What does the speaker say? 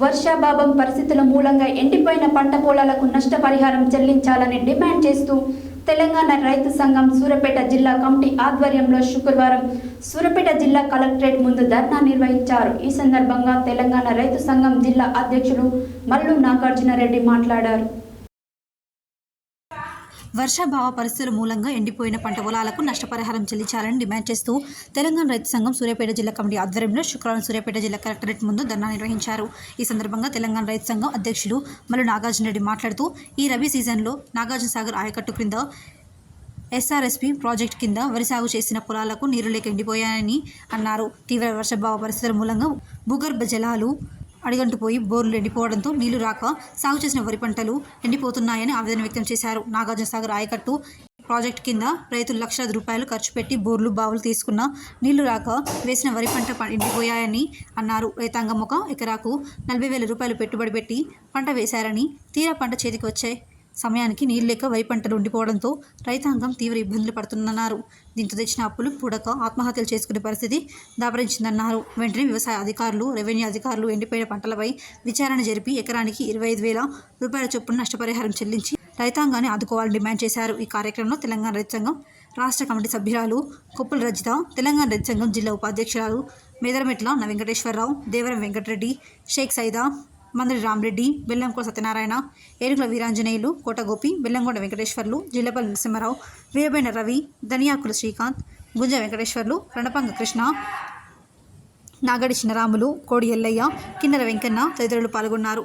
వర్షాభావం పరిస్థితుల మూలంగా ఎండిపోయిన పంట పొలాలకు నష్టపరిహారం చెల్లించాలని డిమాండ్ చేస్తూ తెలంగాణ రైతు సంఘం సూరపేట జిల్లా కమిటీ ఆధ్వర్యంలో శుక్రవారం సూరపేట జిల్లా కలెక్టరేట్ ముందు ధర్నా నిర్వహించారు. ఈ సందర్భంగా తెలంగాణ రైతు సంఘం జిల్లా అధ్యక్షుడు మల్లు నాగార్జునరెడ్డి మాట్లాడారు. వర్షాభావ పరిస్థితుల మూలంగా ఎండిపోయిన పంట పొలాలకు నష్టపరిహారం చెల్లించాలని డిమాండ్ చేస్తూ తెలంగాణ రైతు సంఘం సూర్యాపేట జిల్లా కమిటీ ఆధ్వర్యంలో శుక్రవారం సూర్యాపేట జిల్లా కలెక్టరేట్ ముందు ధర్నా నిర్వహించారు. ఈ సందర్భంగా తెలంగాణ రైతు సంఘం అధ్యక్షులు మల్లు నాగార్జున రెడ్డి మాట్లాడుతూ ఈ రబీ సీజన్లో నాగార్జున సాగర్ ఆయకట్టు క్రింద ఎస్ఆర్ఎస్పి ప్రాజెక్ట్ కింద వరి సాగు చేసిన పొలాలకు నీరు లేక ఎండిపోయాయని అన్నారు. తీవ్ర వర్షాభావ పరిస్థితుల మూలంగా భూగర్భ జలాలు అడిగంటుపోయి బోర్లు ఎండిపోవడంతో నీళ్ళు రాక సాగు చేసిన వరి పంటలు ఎండిపోతున్నాయని ఆవేదన వ్యక్తం చేశారు. నాగార్జున సాగర్ ఆయకట్టు ప్రాజెక్ట్ కింద రైతులు లక్షల రూపాయలు ఖర్చు పెట్టి బోర్లు బావులు తీసుకున్న నీళ్ళు రాక వేసిన వరి పంట ఎండిపోయాయని అన్నారు. రైతాంగం ఒక ఎకరాకు నలభై వేల రూపాయలు పెట్టుబడి పెట్టి పంట వేశారని తీరా పంట చేతికి వచ్చే సమయానికి నీళ్ళు లేక వరి పంటలు ఉండిపోవడంతో రైతాంగం తీవ్ర ఇబ్బందులు పడుతుందన్నారు. దీంతో తెచ్చిన అప్పులు పూడక ఆత్మహత్యలు చేసుకునే పరిస్థితి దాపరించిందన్నారు. వెంటనే వ్యవసాయ అధికారులు రెవెన్యూ అధికారులు ఎండిపోయిన పంటలపై విచారణ జరిపి ఎకరానికి ఇరవై ఐదు వేల రూపాయల చొప్పున నష్టపరిహారం చెల్లించి రైతాంగాన్ని ఆదుకోవాలని డిమాండ్ చేశారు. ఈ కార్యక్రమంలో తెలంగాణ రైతు సంఘం రాష్ట్ర కమిటీ సభ్యురాలు కొప్పుల రజిత తెలంగాణ రైతు సంఘం జిల్లా ఉపాధ్యక్షురాలు మేదరమెట్ల న వెంకటేశ్వరరావు దేవరం వెంకటరెడ్డి షేక్ సైదా మందరి రామరెడ్డి బెల్లంకోట సత్యనారాయణ ఏనుగుల వీరాంజనేయులు కోటగోపి బెల్లంకొండ వెంకటేశ్వర్లు జిల్లపల్లి నరసింహారావు వీరబైన రవి ధనియాకుల శ్రీకాంత్ గుంజ వెంకటేశ్వర్లు రణపంగ కృష్ణ నాగడి చిన్నరాములు కోడి ఎల్లయ్య కిన్నెర వెంకన్న తదితరులు పాల్గొన్నారు.